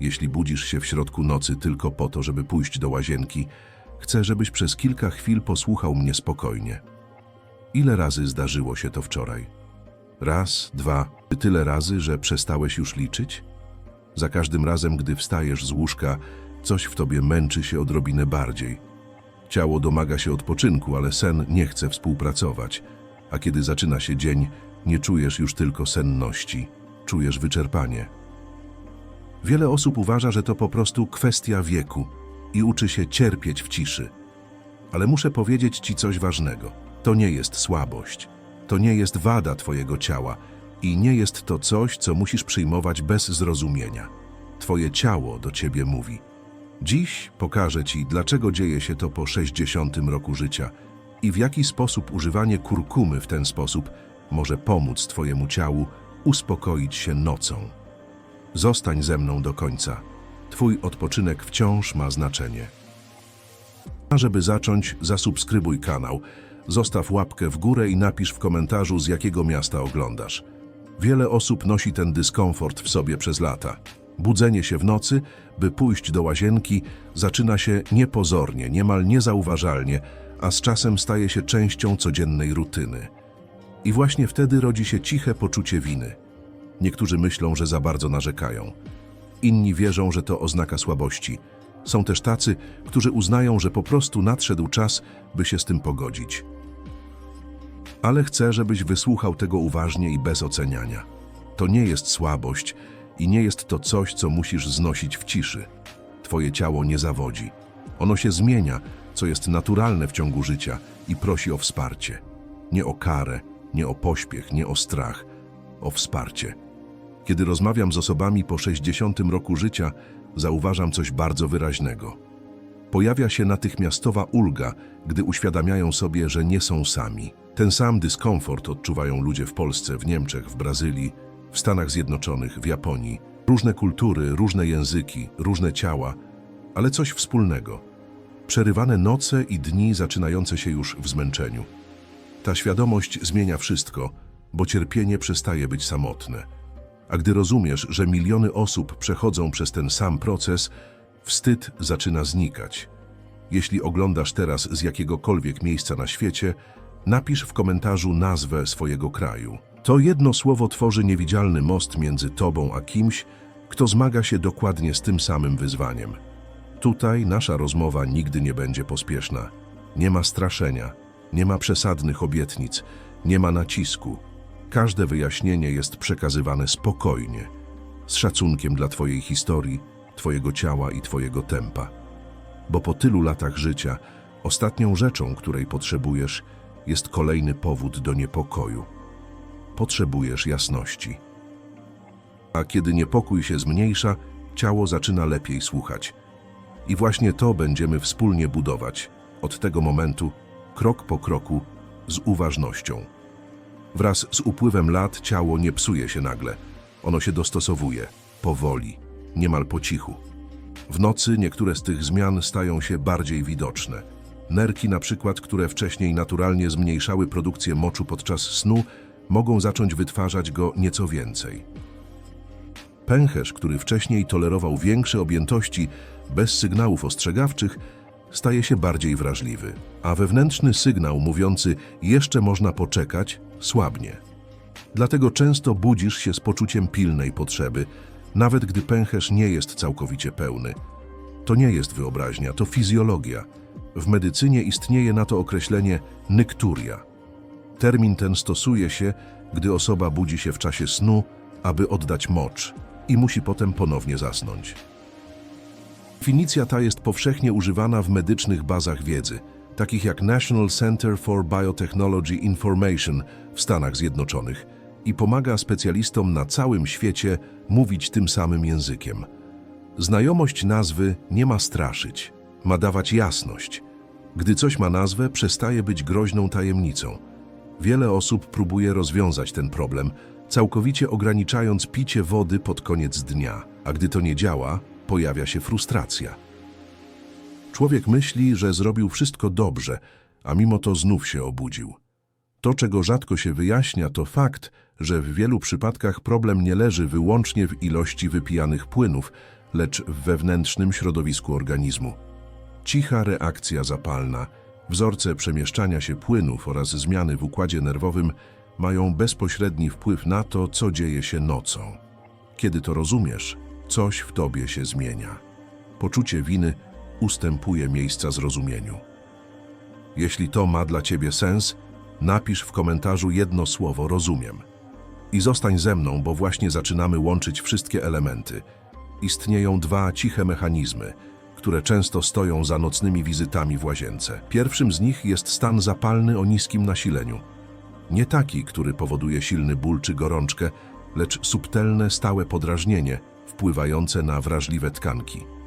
Jeśli budzisz się w środku nocy tylko po to, żeby pójść do łazienki, chcę, żebyś przez kilka chwil posłuchał mnie spokojnie. Ile razy zdarzyło się to wczoraj? Raz, dwa, tyle razy, że przestałeś już liczyć? Za każdym razem, gdy wstajesz z łóżka, coś w tobie męczy się odrobinę bardziej. Ciało domaga się odpoczynku, ale sen nie chce współpracować. A kiedy zaczyna się dzień, nie czujesz już tylko senności, czujesz wyczerpanie. Wiele osób uważa, że to po prostu kwestia wieku i uczy się cierpieć w ciszy. Ale muszę powiedzieć ci coś ważnego. To nie jest słabość. To nie jest wada twojego ciała i nie jest to coś, co musisz przyjmować bez zrozumienia. Twoje ciało do ciebie mówi. Dziś pokażę ci, dlaczego dzieje się to po 60 roku życia i w jaki sposób używanie kurkumy w ten sposób może pomóc twojemu ciału uspokoić się nocą. Zostań ze mną do końca. Twój odpoczynek wciąż ma znaczenie. A żeby zacząć, zasubskrybuj kanał, zostaw łapkę w górę i napisz w komentarzu, z jakiego miasta oglądasz. Wiele osób nosi ten dyskomfort w sobie przez lata. Budzenie się w nocy, by pójść do łazienki, zaczyna się niepozornie, niemal niezauważalnie, a z czasem staje się częścią codziennej rutyny. I właśnie wtedy rodzi się ciche poczucie winy. Niektórzy myślą, że za bardzo narzekają. Inni wierzą, że to oznaka słabości. Są też tacy, którzy uznają, że po prostu nadszedł czas, by się z tym pogodzić. Ale chcę, żebyś wysłuchał tego uważnie i bez oceniania. To nie jest słabość i nie jest to coś, co musisz znosić w ciszy. Twoje ciało nie zawodzi. Ono się zmienia, co jest naturalne w ciągu życia i prosi o wsparcie. Nie o karę, nie o pośpiech, nie o strach, o wsparcie. Kiedy rozmawiam z osobami po 60 roku życia, zauważam coś bardzo wyraźnego. Pojawia się natychmiastowa ulga, gdy uświadamiają sobie, że nie są sami. Ten sam dyskomfort odczuwają ludzie w Polsce, w Niemczech, w Brazylii, w Stanach Zjednoczonych, w Japonii. Różne kultury, różne języki, różne ciała, ale coś wspólnego. Przerywane noce i dni zaczynające się już w zmęczeniu. Ta świadomość zmienia wszystko, bo cierpienie przestaje być samotne. A gdy rozumiesz, że miliony osób przechodzą przez ten sam proces, wstyd zaczyna znikać. Jeśli oglądasz teraz z jakiegokolwiek miejsca na świecie, napisz w komentarzu nazwę swojego kraju. To jedno słowo tworzy niewidzialny most między tobą a kimś, kto zmaga się dokładnie z tym samym wyzwaniem. Tutaj nasza rozmowa nigdy nie będzie pospieszna. Nie ma straszenia, nie ma przesadnych obietnic, nie ma nacisku. Każde wyjaśnienie jest przekazywane spokojnie, z szacunkiem dla Twojej historii, Twojego ciała i Twojego tempa. Bo po tylu latach życia, ostatnią rzeczą, której potrzebujesz, jest kolejny powód do niepokoju. Potrzebujesz jasności. A kiedy niepokój się zmniejsza, ciało zaczyna lepiej słuchać. I właśnie to będziemy wspólnie budować, od tego momentu, krok po kroku, z uważnością. Wraz z upływem lat ciało nie psuje się nagle. Ono się dostosowuje, powoli, niemal po cichu. W nocy niektóre z tych zmian stają się bardziej widoczne. Nerki na przykład, które wcześniej naturalnie zmniejszały produkcję moczu podczas snu, mogą zacząć wytwarzać go nieco więcej. Pęcherz, który wcześniej tolerował większe objętości bez sygnałów ostrzegawczych, staje się bardziej wrażliwy, a wewnętrzny sygnał mówiący jeszcze można poczekać słabnie. Dlatego często budzisz się z poczuciem pilnej potrzeby, nawet gdy pęcherz nie jest całkowicie pełny. To nie jest wyobraźnia, to fizjologia. W medycynie istnieje na to określenie nykturia. Termin ten stosuje się, gdy osoba budzi się w czasie snu, aby oddać mocz i musi potem ponownie zasnąć. Definicja ta jest powszechnie używana w medycznych bazach wiedzy, takich jak National Center for Biotechnology Information w Stanach Zjednoczonych i pomaga specjalistom na całym świecie mówić tym samym językiem. Znajomość nazwy nie ma straszyć, ma dawać jasność. Gdy coś ma nazwę, przestaje być groźną tajemnicą. Wiele osób próbuje rozwiązać ten problem, całkowicie ograniczając picie wody pod koniec dnia, a gdy to nie działa, pojawia się frustracja. Człowiek myśli, że zrobił wszystko dobrze, a mimo to znów się obudził. To, czego rzadko się wyjaśnia, to fakt, że w wielu przypadkach problem nie leży wyłącznie w ilości wypijanych płynów, lecz w wewnętrznym środowisku organizmu. Cicha reakcja zapalna, wzorce przemieszczania się płynów oraz zmiany w układzie nerwowym mają bezpośredni wpływ na to, co dzieje się nocą. Kiedy to rozumiesz, coś w tobie się zmienia. Poczucie winy ustępuje miejsca zrozumieniu. Jeśli to ma dla ciebie sens, napisz w komentarzu jedno słowo rozumiem. I zostań ze mną, bo właśnie zaczynamy łączyć wszystkie elementy. Istnieją dwa ciche mechanizmy, które często stoją za nocnymi wizytami w łazience. Pierwszym z nich jest stan zapalny o niskim nasileniu. Nie taki, który powoduje silny ból czy gorączkę, lecz subtelne, stałe podrażnienie wpływające na wrażliwe tkanki.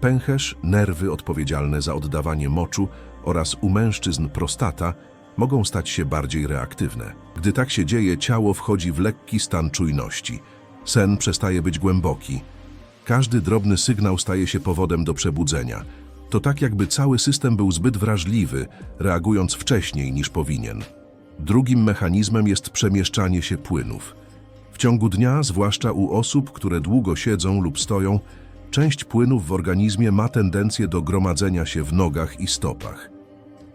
Pęcherz, nerwy odpowiedzialne za oddawanie moczu oraz u mężczyzn prostata mogą stać się bardziej reaktywne. Gdy tak się dzieje, ciało wchodzi w lekki stan czujności. Sen przestaje być głęboki. Każdy drobny sygnał staje się powodem do przebudzenia. To tak jakby cały system był zbyt wrażliwy, reagując wcześniej niż powinien. Drugim mechanizmem jest przemieszczanie się płynów. W ciągu dnia, zwłaszcza u osób, które długo siedzą lub stoją, część płynów w organizmie ma tendencję do gromadzenia się w nogach i stopach.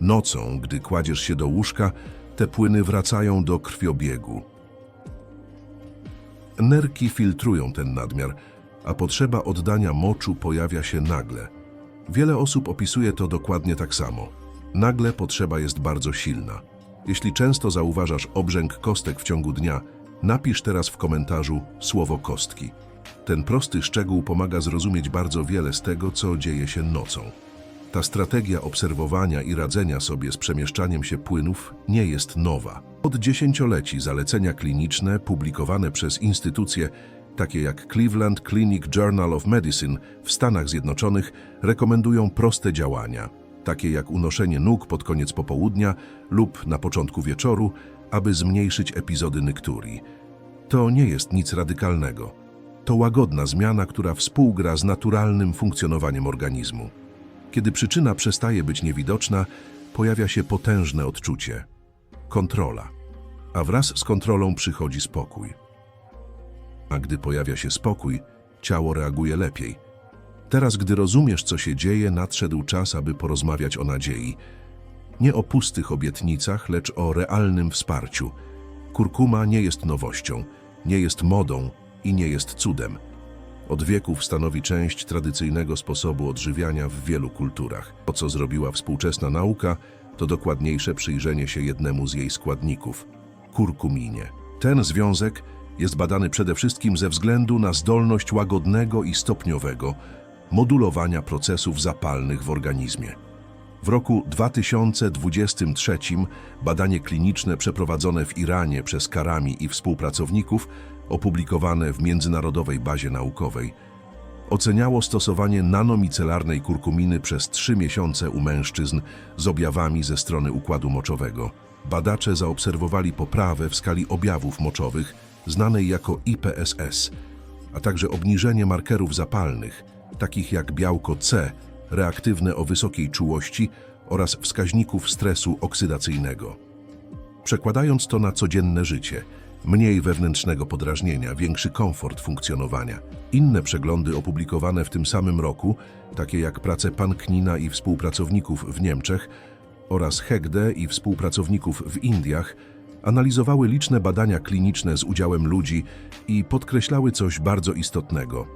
Nocą, gdy kładziesz się do łóżka, te płyny wracają do krwiobiegu. Nerki filtrują ten nadmiar, a potrzeba oddania moczu pojawia się nagle. Wiele osób opisuje to dokładnie tak samo. Nagle potrzeba jest bardzo silna. Jeśli często zauważasz obrzęk kostek w ciągu dnia, napisz teraz w komentarzu słowo kostki. Ten prosty szczegół pomaga zrozumieć bardzo wiele z tego, co dzieje się nocą. Ta strategia obserwowania i radzenia sobie z przemieszczaniem się płynów nie jest nowa. Od dziesięcioleci zalecenia kliniczne publikowane przez instytucje takie jak Cleveland Clinic Journal of Medicine w Stanach Zjednoczonych rekomendują proste działania, takie jak unoszenie nóg pod koniec popołudnia lub na początku wieczoru, aby zmniejszyć epizody nykturii. To nie jest nic radykalnego. To łagodna zmiana, która współgra z naturalnym funkcjonowaniem organizmu. Kiedy przyczyna przestaje być niewidoczna, pojawia się potężne odczucie kontrola. A wraz z kontrolą przychodzi spokój. A gdy pojawia się spokój, ciało reaguje lepiej. Teraz, gdy rozumiesz, co się dzieje, nadszedł czas, aby porozmawiać o nadziei. Nie o pustych obietnicach, lecz o realnym wsparciu. Kurkuma nie jest nowością, nie jest modą i nie jest cudem. Od wieków stanowi część tradycyjnego sposobu odżywiania w wielu kulturach. To, co zrobiła współczesna nauka, to dokładniejsze przyjrzenie się jednemu z jej składników kurkuminie. Ten związek jest badany przede wszystkim ze względu na zdolność łagodnego i stopniowego modulowania procesów zapalnych w organizmie. W roku 2023 badanie kliniczne przeprowadzone w Iranie przez Karami i współpracowników, opublikowane w międzynarodowej bazie naukowej, oceniało stosowanie nanomicelarnej kurkuminy przez trzy miesiące u mężczyzn z objawami ze strony układu moczowego. Badacze zaobserwowali poprawę w skali objawów moczowych, znanej jako IPSS, a także obniżenie markerów zapalnych, takich jak białko C, reaktywne o wysokiej czułości oraz wskaźników stresu oksydacyjnego. Przekładając to na codzienne życie, mniej wewnętrznego podrażnienia, większy komfort funkcjonowania. Inne przeglądy opublikowane w tym samym roku, takie jak prace Panknina i współpracowników w Niemczech oraz Hegde i współpracowników w Indiach, analizowały liczne badania kliniczne z udziałem ludzi i podkreślały coś bardzo istotnego.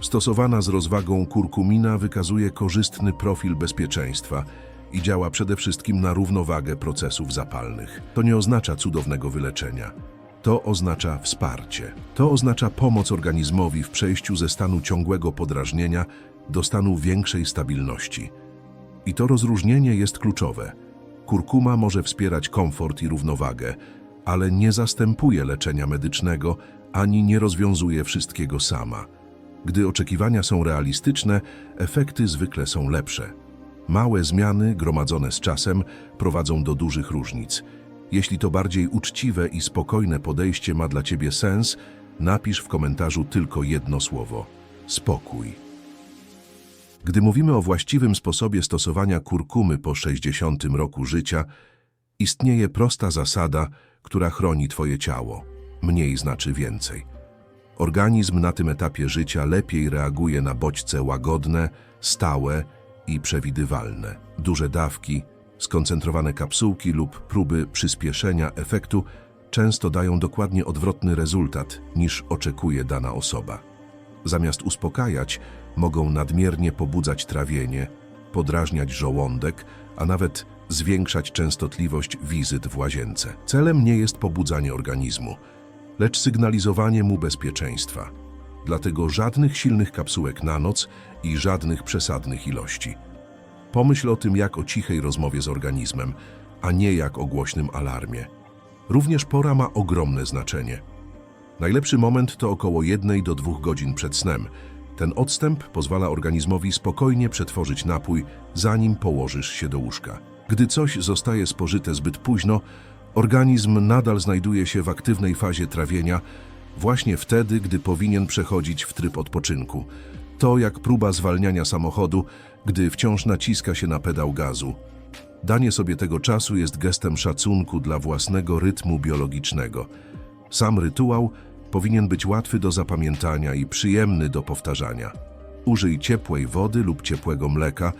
Stosowana z rozwagą kurkumina wykazuje korzystny profil bezpieczeństwa i działa przede wszystkim na równowagę procesów zapalnych. To nie oznacza cudownego wyleczenia. To oznacza wsparcie. To oznacza pomoc organizmowi w przejściu ze stanu ciągłego podrażnienia do stanu większej stabilności. I to rozróżnienie jest kluczowe. Kurkuma może wspierać komfort i równowagę, ale nie zastępuje leczenia medycznego ani nie rozwiązuje wszystkiego sama. Gdy oczekiwania są realistyczne, efekty zwykle są lepsze. Małe zmiany, gromadzone z czasem, prowadzą do dużych różnic. Jeśli to bardziej uczciwe i spokojne podejście ma dla Ciebie sens, napisz w komentarzu tylko jedno słowo spokój. Gdy mówimy o właściwym sposobie stosowania kurkumy po 60 roku życia, istnieje prosta zasada, która chroni Twoje ciało. Mniej znaczy więcej. Organizm na tym etapie życia lepiej reaguje na bodźce łagodne, stałe i przewidywalne. Duże dawki, skoncentrowane kapsułki lub próby przyspieszenia efektu często dają dokładnie odwrotny rezultat niż oczekuje dana osoba. Zamiast uspokajać, mogą nadmiernie pobudzać trawienie, podrażniać żołądek, a nawet zwiększać częstotliwość wizyt w łazience. Celem nie jest pobudzanie organizmu, lecz sygnalizowanie mu bezpieczeństwa. Dlatego żadnych silnych kapsułek na noc i żadnych przesadnych ilości. Pomyśl o tym jak o cichej rozmowie z organizmem, a nie jak o głośnym alarmie. Również pora ma ogromne znaczenie. Najlepszy moment to około 1 do 2 godzin przed snem. Ten odstęp pozwala organizmowi spokojnie przetworzyć napój, zanim położysz się do łóżka. Gdy coś zostaje spożyte zbyt późno, organizm nadal znajduje się w aktywnej fazie trawienia, właśnie wtedy, gdy powinien przechodzić w tryb odpoczynku. To jak próba zwalniania samochodu, gdy wciąż naciska się na pedał gazu. Danie sobie tego czasu jest gestem szacunku dla własnego rytmu biologicznego. Sam rytuał powinien być łatwy do zapamiętania i przyjemny do powtarzania. Użyj ciepłej wody lub ciepłego mleka,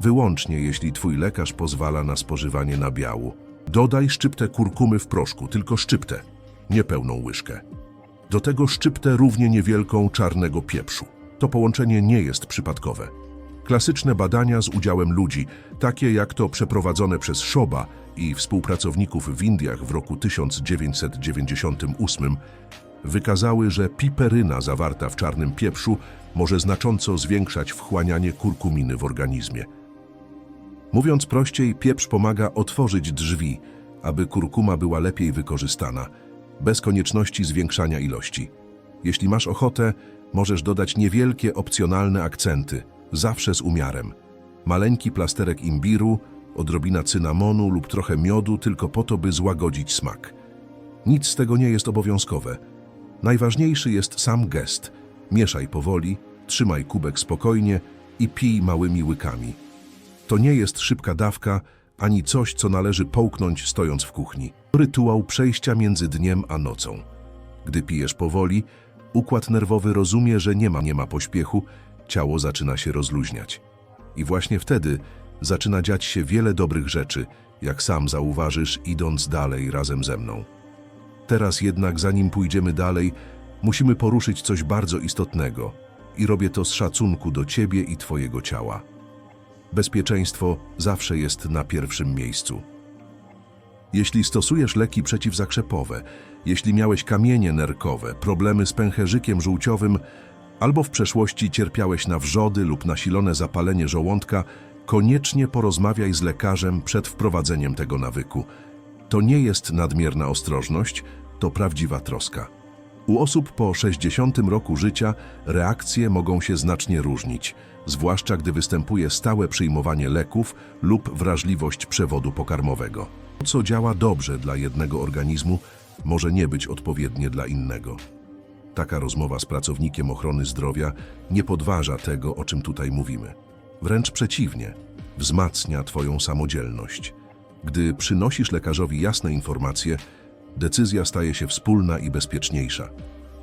wyłącznie jeśli Twój lekarz pozwala na spożywanie nabiału. Dodaj szczyptę kurkumy w proszku, tylko szczyptę, nie pełną łyżkę. Do tego szczyptę równie niewielką czarnego pieprzu. To połączenie nie jest przypadkowe. Klasyczne badania z udziałem ludzi, takie jak to przeprowadzone przez Szoba i współpracowników w Indiach w roku 1998, wykazały, że piperyna zawarta w czarnym pieprzu może znacząco zwiększać wchłanianie kurkuminy w organizmie. Mówiąc prościej, pieprz pomaga otworzyć drzwi, aby kurkuma była lepiej wykorzystana, bez konieczności zwiększania ilości. Jeśli masz ochotę, możesz dodać niewielkie opcjonalne akcenty, zawsze z umiarem. Maleńki plasterek imbiru, odrobina cynamonu lub trochę miodu tylko po to, by złagodzić smak. Nic z tego nie jest obowiązkowe. Najważniejszy jest sam gest. Mieszaj powoli, trzymaj kubek spokojnie i pij małymi łykami. To nie jest szybka dawka, ani coś, co należy połknąć stojąc w kuchni. Rytuał przejścia między dniem a nocą. Gdy pijesz powoli, układ nerwowy rozumie, że nie ma, nie ma pośpiechu, ciało zaczyna się rozluźniać. I właśnie wtedy zaczyna dziać się wiele dobrych rzeczy, jak sam zauważysz, idąc dalej razem ze mną. Teraz jednak, zanim pójdziemy dalej, musimy poruszyć coś bardzo istotnego i robię to z szacunku do Ciebie i Twojego ciała. Bezpieczeństwo zawsze jest na pierwszym miejscu. Jeśli stosujesz leki przeciwzakrzepowe, jeśli miałeś kamienie nerkowe, problemy z pęcherzykiem żółciowym, albo w przeszłości cierpiałeś na wrzody lub nasilone zapalenie żołądka, koniecznie porozmawiaj z lekarzem przed wprowadzeniem tego nawyku. To nie jest nadmierna ostrożność, to prawdziwa troska. U osób po 60 roku życia reakcje mogą się znacznie różnić, zwłaszcza gdy występuje stałe przyjmowanie leków lub wrażliwość przewodu pokarmowego. Co działa dobrze dla jednego organizmu, może nie być odpowiednie dla innego. Taka rozmowa z pracownikiem ochrony zdrowia nie podważa tego, o czym tutaj mówimy. Wręcz przeciwnie, wzmacnia Twoją samodzielność. Gdy przynosisz lekarzowi jasne informacje, decyzja staje się wspólna i bezpieczniejsza.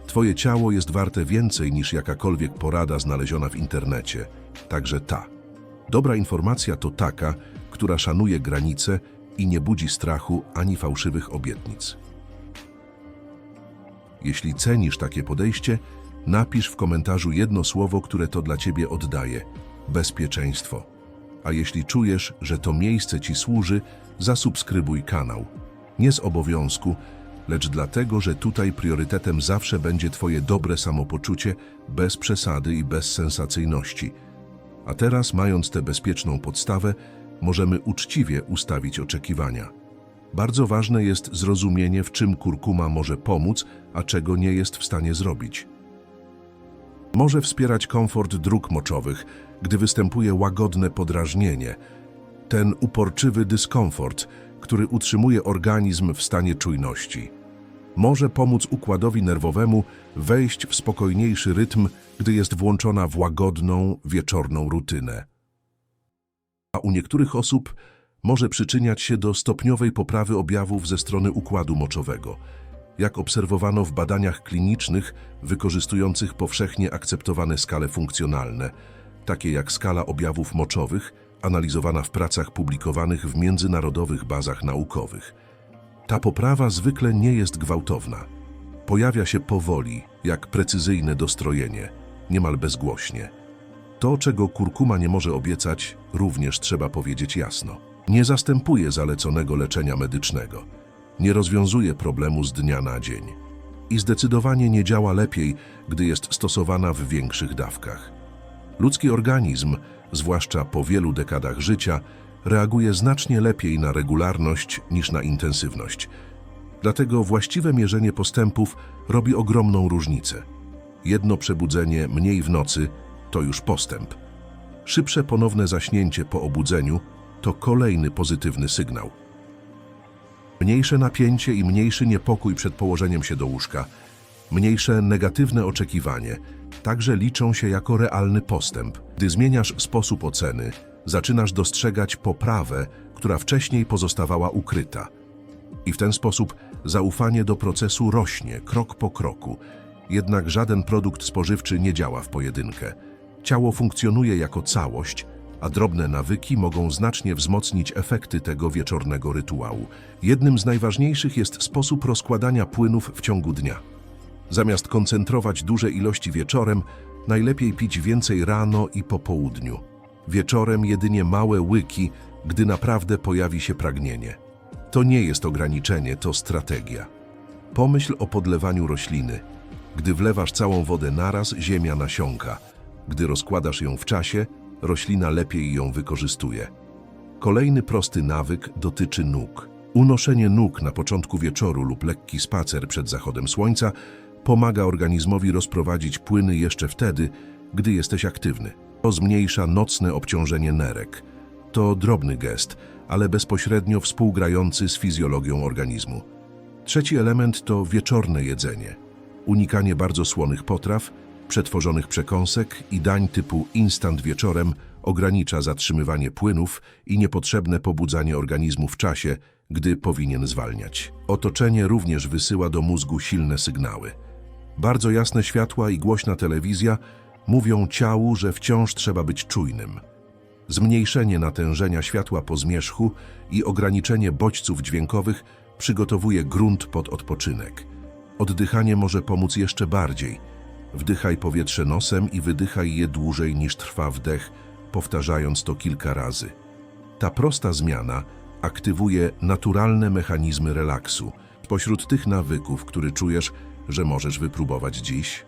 Twoje ciało jest warte więcej niż jakakolwiek porada znaleziona w internecie, także ta. Dobra informacja to taka, która szanuje granice i nie budzi strachu ani fałszywych obietnic. Jeśli cenisz takie podejście, napisz w komentarzu jedno słowo, które to dla Ciebie oddaje bezpieczeństwo. A jeśli czujesz, że to miejsce Ci służy, zasubskrybuj kanał. Nie z obowiązku, lecz dlatego, że tutaj priorytetem zawsze będzie Twoje dobre samopoczucie, bez przesady i bez sensacyjności. A teraz, mając tę bezpieczną podstawę, możemy uczciwie ustawić oczekiwania. Bardzo ważne jest zrozumienie, w czym kurkuma może pomóc, a czego nie jest w stanie zrobić. Może wspierać komfort dróg moczowych, gdy występuje łagodne podrażnienie. Ten uporczywy dyskomfort, który utrzymuje organizm w stanie czujności. Może pomóc układowi nerwowemu wejść w spokojniejszy rytm, gdy jest włączona w łagodną, wieczorną rutynę. A u niektórych osób może przyczyniać się do stopniowej poprawy objawów ze strony układu moczowego. jak obserwowano w badaniach klinicznych wykorzystujących powszechnie akceptowane skale funkcjonalne, takie jak skala objawów moczowych, analizowana w pracach publikowanych w międzynarodowych bazach naukowych. Ta poprawa zwykle nie jest gwałtowna. Pojawia się powoli, jak precyzyjne dostrojenie, niemal bezgłośnie. To, czego kurkuma nie może obiecać, również trzeba powiedzieć jasno. Nie zastępuje zaleconego leczenia medycznego. Nie rozwiązuje problemu z dnia na dzień. I zdecydowanie nie działa lepiej, gdy jest stosowana w większych dawkach. Ludzki organizm, zwłaszcza po wielu dekadach życia, reaguje znacznie lepiej na regularność niż na intensywność. Dlatego właściwe mierzenie postępów robi ogromną różnicę. Jedno przebudzenie mniej w nocy to już postęp. Szybsze ponowne zaśnięcie po obudzeniu to kolejny pozytywny sygnał. Mniejsze napięcie i mniejszy niepokój przed położeniem się do łóżka, mniejsze negatywne oczekiwanie także liczą się jako realny postęp. Gdy zmieniasz sposób oceny, zaczynasz dostrzegać poprawę, która wcześniej pozostawała ukryta. I w ten sposób zaufanie do procesu rośnie krok po kroku. Jednak żaden produkt spożywczy nie działa w pojedynkę. Ciało funkcjonuje jako całość, a drobne nawyki mogą znacznie wzmocnić efekty tego wieczornego rytuału. Jednym z najważniejszych jest sposób rozkładania płynów w ciągu dnia. Zamiast koncentrować duże ilości wieczorem, najlepiej pić więcej rano i po południu. Wieczorem jedynie małe łyki, gdy naprawdę pojawi się pragnienie. To nie jest ograniczenie, to strategia. Pomyśl o podlewaniu rośliny. Gdy wlewasz całą wodę naraz, ziemia nasiąka. Gdy rozkładasz ją w czasie, roślina lepiej ją wykorzystuje. Kolejny prosty nawyk dotyczy nóg. Unoszenie nóg na początku wieczoru lub lekki spacer przed zachodem słońca pomaga organizmowi rozprowadzić płyny jeszcze wtedy, gdy jesteś aktywny. To zmniejsza nocne obciążenie nerek. To drobny gest, ale bezpośrednio współgrający z fizjologią organizmu. Trzeci element to wieczorne jedzenie. Unikanie bardzo słonych potraw, przetworzonych przekąsek i dań typu instant wieczorem ogranicza zatrzymywanie płynów i niepotrzebne pobudzanie organizmu w czasie, gdy powinien zwalniać. Otoczenie również wysyła do mózgu silne sygnały. Bardzo jasne światła i głośna telewizja mówią ciału, że wciąż trzeba być czujnym. Zmniejszenie natężenia światła po zmierzchu i ograniczenie bodźców dźwiękowych przygotowuje grunt pod odpoczynek. Oddychanie może pomóc jeszcze bardziej. Wdychaj powietrze nosem i wydychaj je dłużej niż trwa wdech, powtarzając to kilka razy. Ta prosta zmiana aktywuje naturalne mechanizmy relaksu. Pośród tych nawyków, który czujesz, że możesz wypróbować dziś,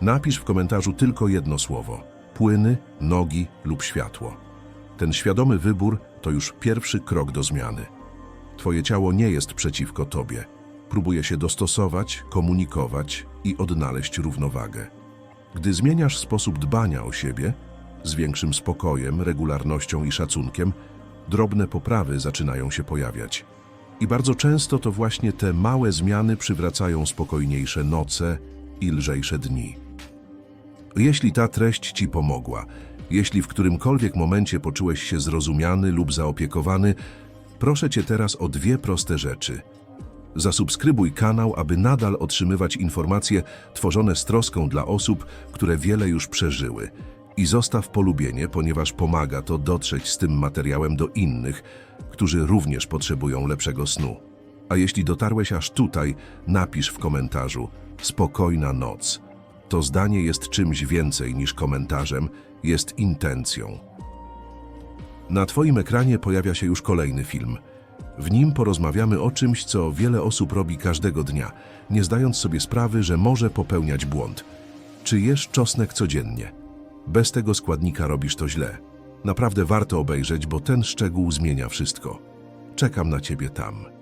napisz w komentarzu tylko jedno słowo: płyny, nogi lub światło. Ten świadomy wybór to już pierwszy krok do zmiany. Twoje ciało nie jest przeciwko tobie. Próbuje się dostosować, komunikować i odnaleźć równowagę. Gdy zmieniasz sposób dbania o siebie, z większym spokojem, regularnością i szacunkiem, drobne poprawy zaczynają się pojawiać. I bardzo często to właśnie te małe zmiany przywracają spokojniejsze noce i lżejsze dni. Jeśli ta treść Ci pomogła, jeśli w którymkolwiek momencie poczułeś się zrozumiany lub zaopiekowany, proszę Cię teraz o dwie proste rzeczy. Zasubskrybuj kanał, aby nadal otrzymywać informacje tworzone z troską dla osób, które wiele już przeżyły. I zostaw polubienie, ponieważ pomaga to dotrzeć z tym materiałem do innych, którzy również potrzebują lepszego snu. A jeśli dotarłeś aż tutaj, napisz w komentarzu Spokojna noc. To zdanie jest czymś więcej niż komentarzem, jest intencją. Na Twoim ekranie pojawia się już kolejny film. W nim porozmawiamy o czymś, co wiele osób robi każdego dnia, nie zdając sobie sprawy, że może popełniać błąd. Czy jesz czosnek codziennie? Bez tego składnika robisz to źle. Naprawdę warto obejrzeć, bo ten szczegół zmienia wszystko. Czekam na Ciebie tam.